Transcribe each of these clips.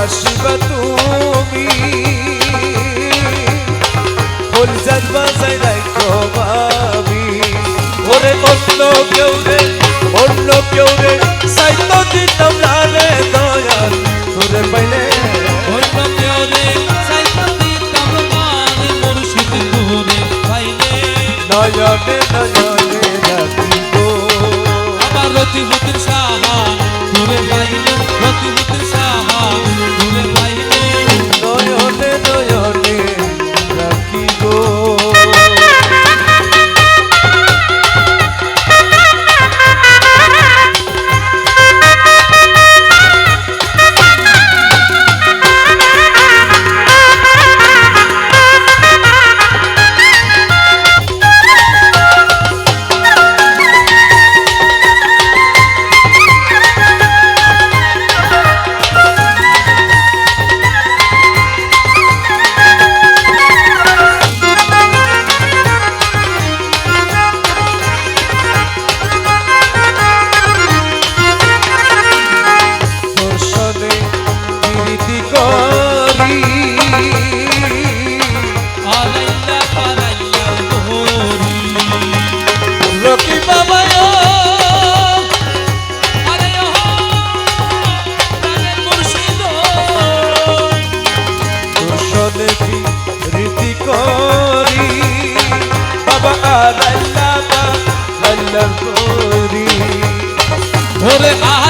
আসবা তুমি হলজাত বাজাই রাখো ভাবি ওরে অন্য কেউ রে অন্য কেউ রে। করি। ধরে আহ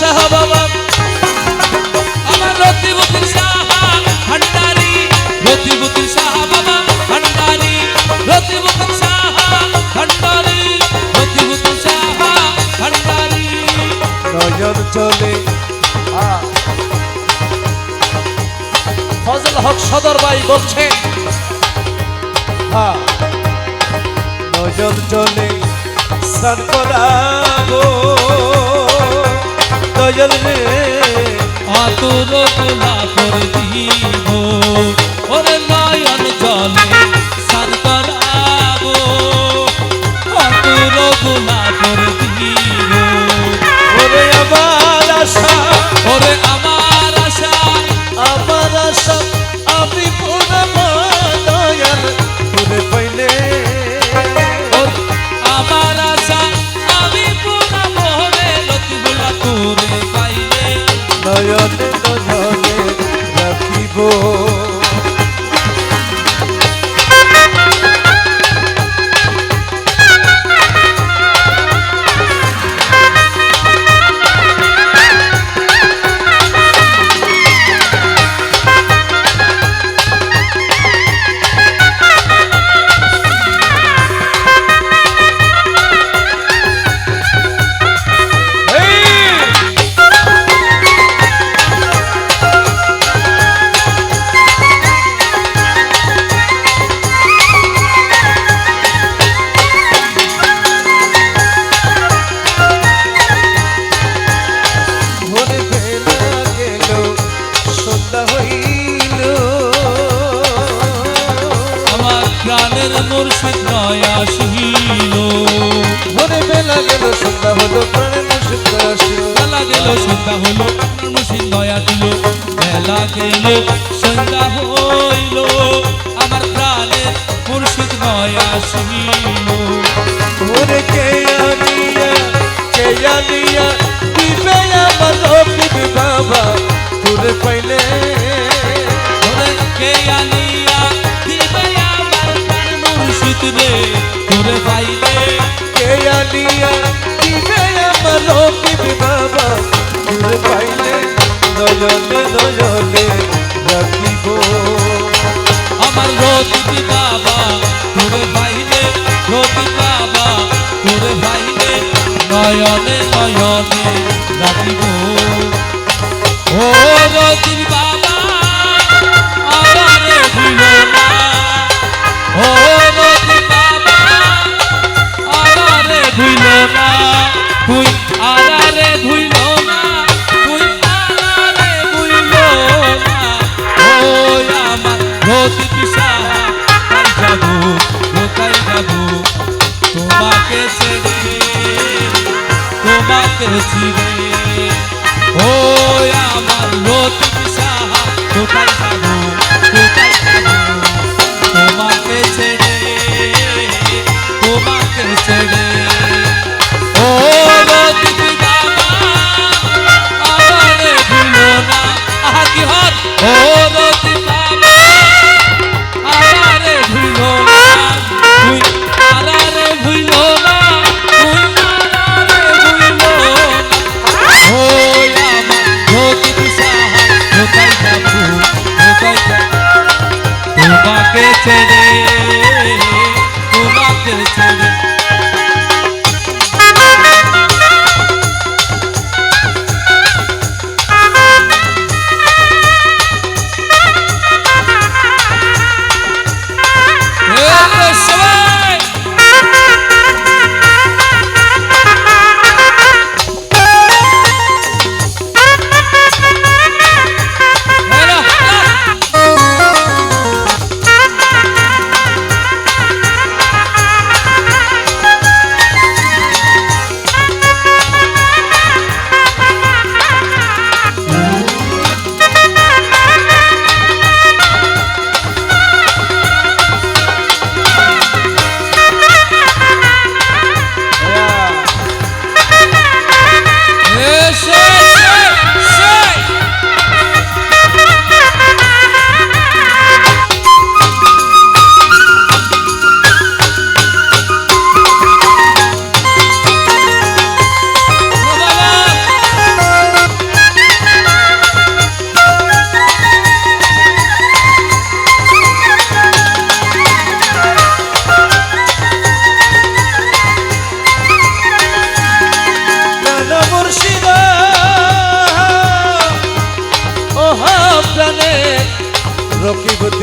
শাহ বাবা। আমার রতিবুদ্দিন শাহ ভান্ডারি রতিবুদ্দিন শাহ বাবা ভান্ডারি রতিবুদ্দিন শাহ ভান্ডারি রতিবুদ্দিন শাহ ভান্ডারি। নজর চলে। ফজল হক সদর ভাই বলছেন নজর চলে। সরকরাবো সজল রে। আতুর গোলাপর দিব। ওরে প্রাণের মুর্শিদ নয় আসিল। ভোরে বেলা গেল সন্ধ্যা হলো প্রাণের মুর্শিদ নয় আসিল। বেলা গেল সন্ধ্যা হলো প্রাণের মুর্শিদ নয় আসিল। বেলা গেল সন্ধ্যা হইল আমার প্রাণের মুর্শিদ নয় আসিল। নজরে রাখিব। আমার রবি বাবা তোরে ভাইলে রবি বাবা তোরে ভাইলে নয়নে নয়নে রাখিব। Positive.